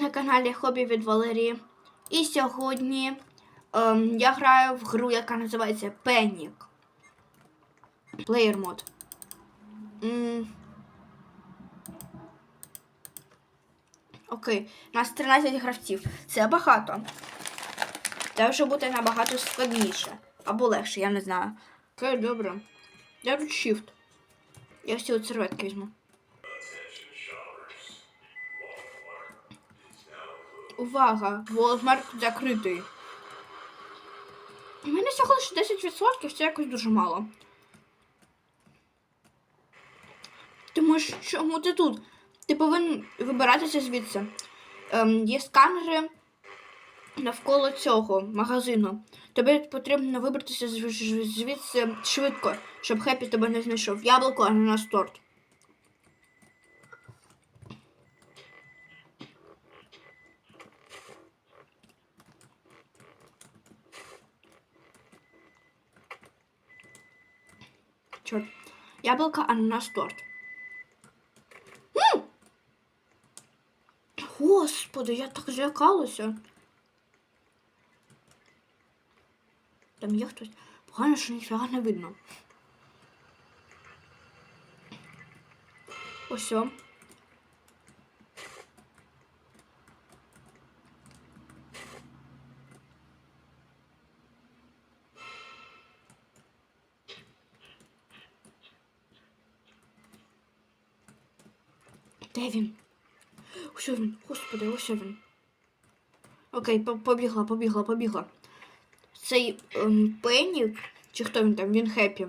на каналі Хобі від Валерії. І сьогодні ем, я граю в гру, яка називається Panic. Player мод. М. Окей, у нас 13 гравців. Це багато. Це вже буде набагато складніше. Або легше, я не знаю. Окей, добре. Я тут shift. Я всі от серветки візьму. Увага! Володмарк закритий. У мене всього лише 10%, це якось дуже мало. Тому що чому ти тут? Ти повинен вибиратися звідси. Ем, є сканери навколо цього магазину. Тобі потрібно вибратися звідси швидко, щоб Хеппі тебе не знайшов. Яблуко, ананас, торт. Чорт. Яблоко, ананас, торт. М! Господи, я так злякалася. Там є хтось. Погано, що ніфіга не видно. Ось. Де він? Ось він, господи, ось він. Окей, по- побігла, побігла, побігла. Цей ем, Пеннік, чи хто він там, він хеппі.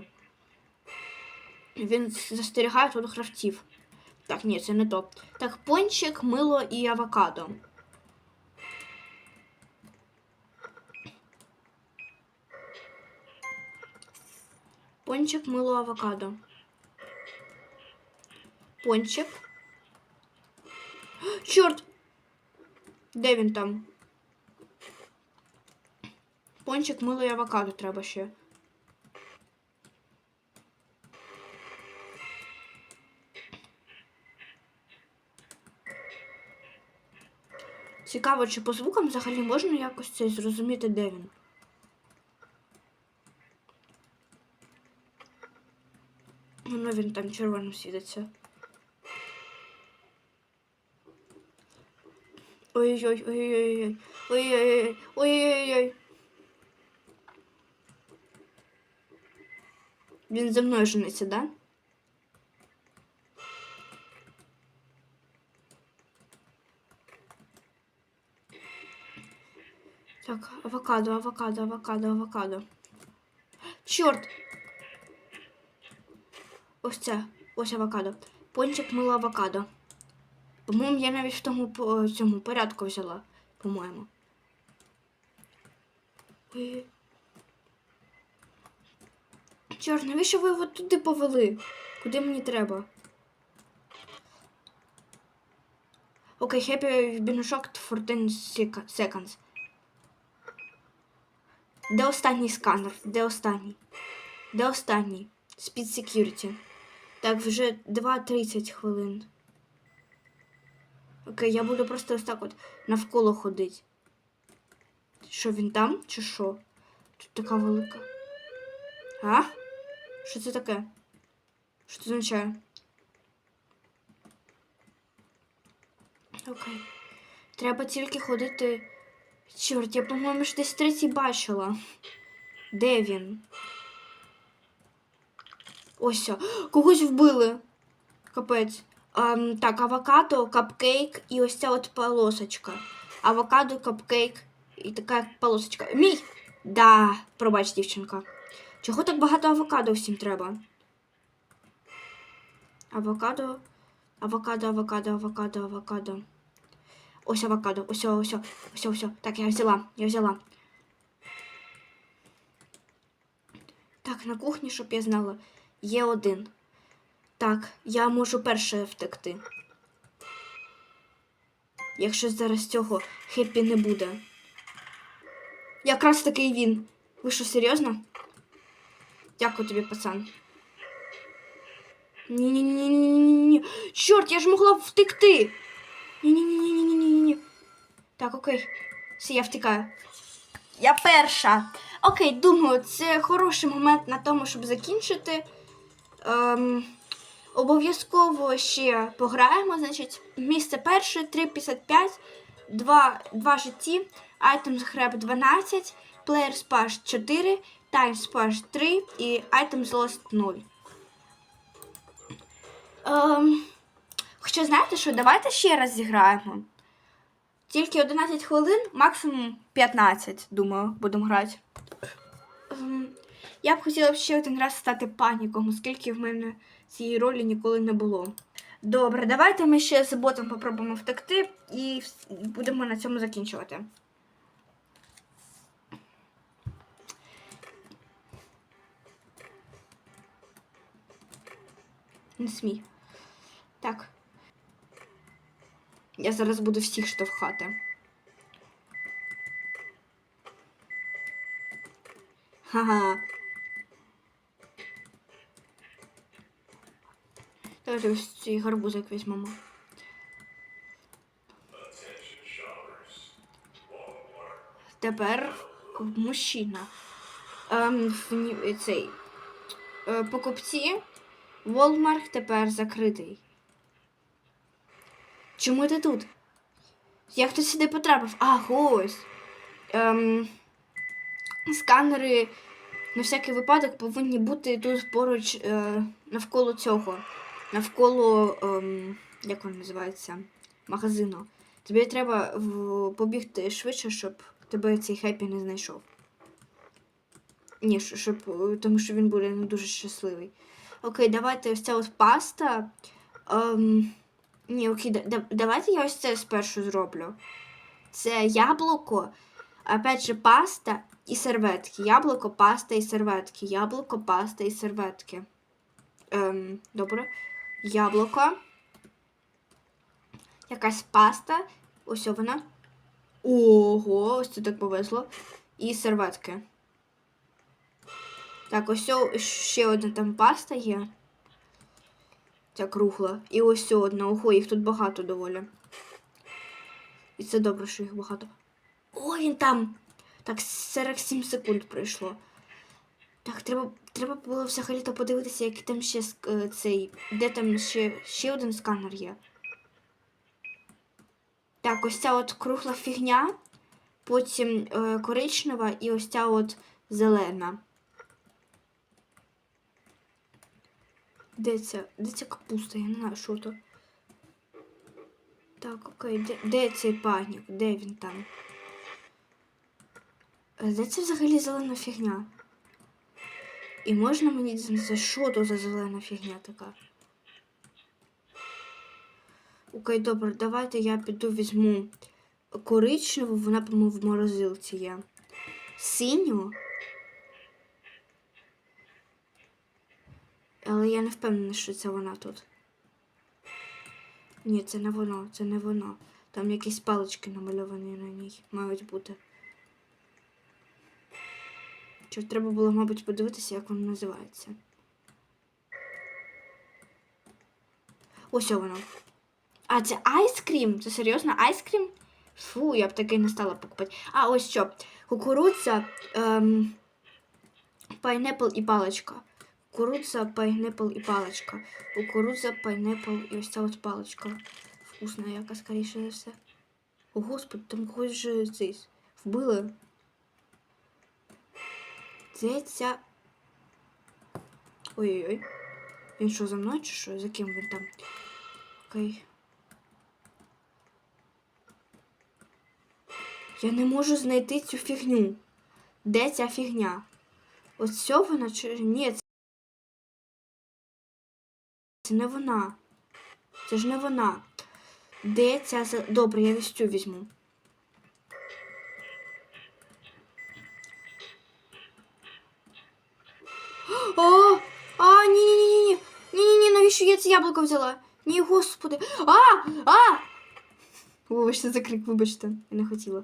Він застерігає тут гравців. Так, ні, це не то. Так, пончик, мило і авокадо. Пончик, мило, авокадо. Пончик. Чорт! Де він там? Пончик, мило і авокадо треба ще. Цікаво, чи по звукам взагалі можна якось це зрозуміти, де він. Ну, він там червоним світиться. Ой-ой-ой, ой-ой-ой, ой-ой-ой, ой-ой-ой. Він за мною жениться, да? Так, авокадо, авокадо, авокадо, авокадо. Чорт! Ось це, ось авокадо. Пончик мило авокадо. По-моєму, я навіть в тому по- цьому порядку взяла, по-моєму. Ой. Чорт, навіщо ви його туди повели? Куди мені треба? Окей, happy for 10 seconds. Де останній сканер? Де останній? Де останній? Speed security. Так, вже 2.30 хвилин. Окей, я буду просто ось так от навколо ходити. Що він там, чи що? Тут така велика. А? Що це таке? Що це означає? Окей. Треба тільки ходити. Чорт, я, по-моєму, ж десь третій бачила. Де він? Ось. Когось вбили. Капець. Ем, так, авокадо, капкейк і ось ця от полосочка. Авокадо, капкейк і така полосочка. Мій! Да, пробач, дівчинка. Чого так багато авокадо всім треба? Авокадо, авокадо, авокадо, авокадо, авокадо. Ось авокадо, ось, ось, ось, ось. Так, я взяла, я взяла. Так, на кухні, щоб я знала, є один. Так, я можу перше втекти. Якщо зараз цього хеппі не буде. Якраз такий він. Ви що, серйозно? Дякую тобі, пацан. Ні-ні-ні-ні-ні-ні. Чорт, я ж могла втекти. Ні-ні-ні-ні-ні-ні-ні. Так, окей. Все, я втікаю. Я перша. Окей, думаю, це хороший момент на тому, щоб закінчити. Ем, обов'язково ще пограємо. Значить, місце перше 3,55, 2, 2 житті, Items Grab 12, Player Splash 4, Time Splash 3 і Items Lost 0. Ем, хоча знаєте що, давайте ще раз зіграємо. Тільки 11 хвилин, максимум 15, думаю, будемо грати. Ем, я б хотіла ще один раз стати паніком, оскільки в мене цієї ролі ніколи не було. Добре, давайте ми ще з ботом попробуємо втекти і будемо на цьому закінчувати. Не смій. Так. Я зараз буду всіх штовхати. Ха-ха. Давайте ось цей гарбузик візьмемо. Тепер мужчина. Ем, в цей. Е, покупці. Волмарк тепер закритий. Чому ти тут? Як ти сюди потрапив? А, ось. Ем, сканери на всякий випадок повинні бути тут поруч е, навколо цього. Навколо, ем, як він називається, магазину. Тобі треба в, побігти швидше, щоб тебе цей хеппі не знайшов. Ні, щоб, е, тому що він буде не дуже щасливий. Окей, давайте ось ця ось паста. Ем, ні, окей, да- давайте я ось це спершу зроблю. Це яблуко, опять же, паста і серветки. Яблуко, паста і серветки. Яблуко, паста і серветки. Ем, добре. Яблуко. Якась паста. Ось вона. Ого, ось це так повезло. І серветки. Так, ось ще одна там паста є. Ця кругла. І ось одна. Ого, їх тут багато доволі. І це добре, що їх багато. О, він там. Так, 47 секунд пройшло. Так, треба, треба було взагалі-то подивитися, який там ще е, цей. Де там ще, ще один сканер є. Так, ось ця от кругла фігня, потім е, коричнева і ось ця от зелена. Де ця? Де ця капуста? Я не знаю, що то. Так, окей, де, де цей панік? Де він там? Е, Де це взагалі зелена фігня? І можна мені дізнатися, що то за зелена фігня така? Окей, добре, давайте я піду візьму коричневу, вона, по-моєму, в морозилці є. Синю. Але я не впевнена, що це вона тут. Ні, це не воно, це не воно. Там якісь палички намальовані на ній мають бути. Що треба було, мабуть, подивитися, як воно називається. Ось воно. А, це айскрім? Це серйозно айскрім? Фу, я б таке не стала покупати. А, ось що. Кукурудза, ем, пайнепл і паличка. Кукурудза, пайнепл і паличка. Кукурудза, пайнепл і ось ця от паличка. Вкусна яка, скоріше за все. О, господи, там когось же цей вбили. Ця. Ой-ой-ой. Він що за мною чи що? За ким він там? Окей. Я не можу знайти цю фігню. Де ця фігня? Ось ця вона чи. Ні, це- це не вона. Це ж не вона. Де ця. Добре, я ось цю візьму. О! А, ні, ні, ні, ні. Ні, ні, ні, навіщо я це яблуко взяла? Ні, господи. А! А! Вибачте, за крик, вибачте, я не хотіла.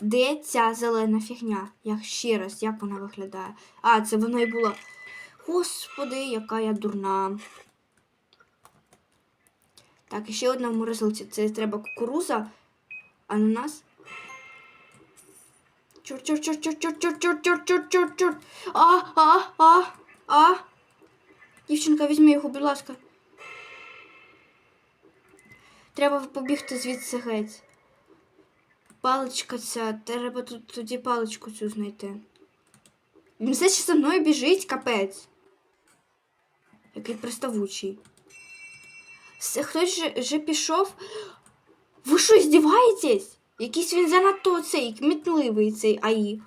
Де ця зелена фігня? Як ще раз, як вона виглядає? А, це вона і була. Господи, яка я дурна. Так, ще одна в морозилці. Це треба кукуруза, ананас. Чорт, чорт, чорт, чорт, чорт, чорт, чорт, чорт, чорт, чорт, чорт. А, а, а, а. Дівчинка, візьми його, будь ласка. Треба побігти звідси геть. Паличка ця, треба тут тоді паличку цю знайти. Він все ще за мною біжить, капець. Який приставучий. Хтось же, вже пішов. Ви що, здіваєтесь? Якийсь він занадто цей кмітливий цей АІ.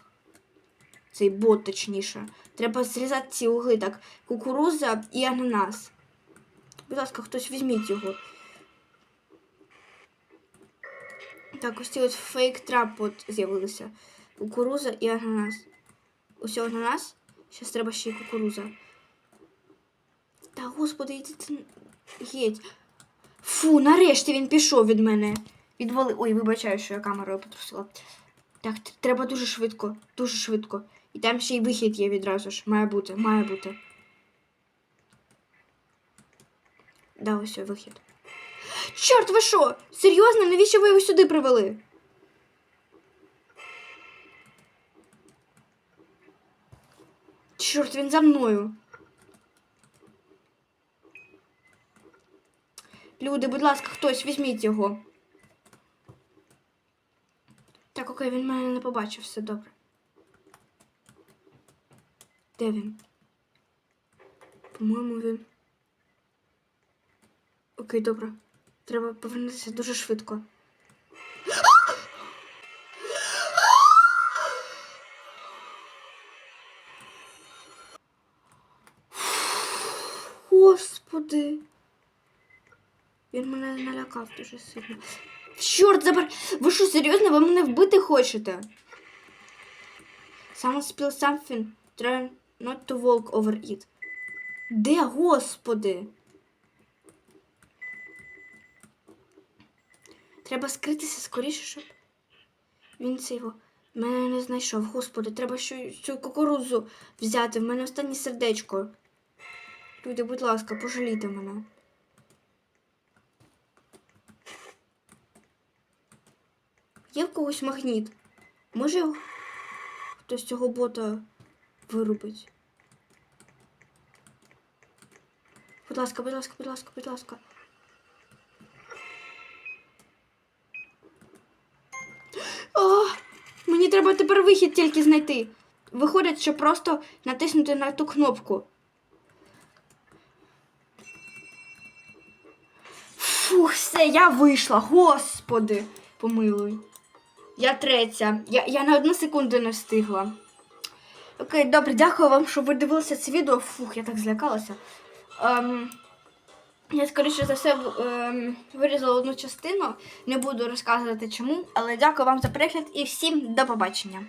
Цей бот, точніше. Треба зрізати ці угли, так. Кукуруза і ананас. Будь ласка, хтось візьміть його. Так, ось ці от фейк трап от з'явилися. Кукуруза і ананас. Ось ананас. Зараз треба ще й кукуруза. Та господи, йди ти геть. Фу, нарешті він пішов від мене. Відвали. Ой, вибачаю, що я камерою потрусила. Так, треба дуже швидко, дуже швидко. І там ще й вихід є відразу ж. Має бути, має бути. Да, ось вихід. Чорт, ви що? Серйозно? Навіщо ви його сюди привели? Чорт, він за мною. Люди, будь ласка, хтось візьміть його. Так, окей, він мене не побачив, все добре. Де він? По-моєму, він. Окей, добре. Треба повернутися дуже швидко. Господи. Він мене налякав дуже сильно. Чорт, забер... Ви що, серйозно? Ви мене вбити хочете? Someone spill something. Try not to walk over it. Де, господи? Треба скритися скоріше, щоб він це його мене не знайшов. Господи, треба ще цю кукурудзу взяти. В мене останнє сердечко. Люди, будь ласка, пожалійте мене. Є в когось магніт. Може хтось цього бота вирубить? Будь ласка, будь ласка, будь ласка, будь ласка. О, мені треба тепер вихід тільки знайти. Виходить, що просто натиснути на ту кнопку. Фух, все, я вийшла. Господи, помилуй. Я третя. Я, я на одну секунду не встигла. Окей, добре, дякую вам, що ви дивилися це відео. Фух, я так злякалася. Ем, я, скоріше за все, ем, вирізала одну частину. Не буду розказувати чому, але дякую вам за перегляд і всім до побачення.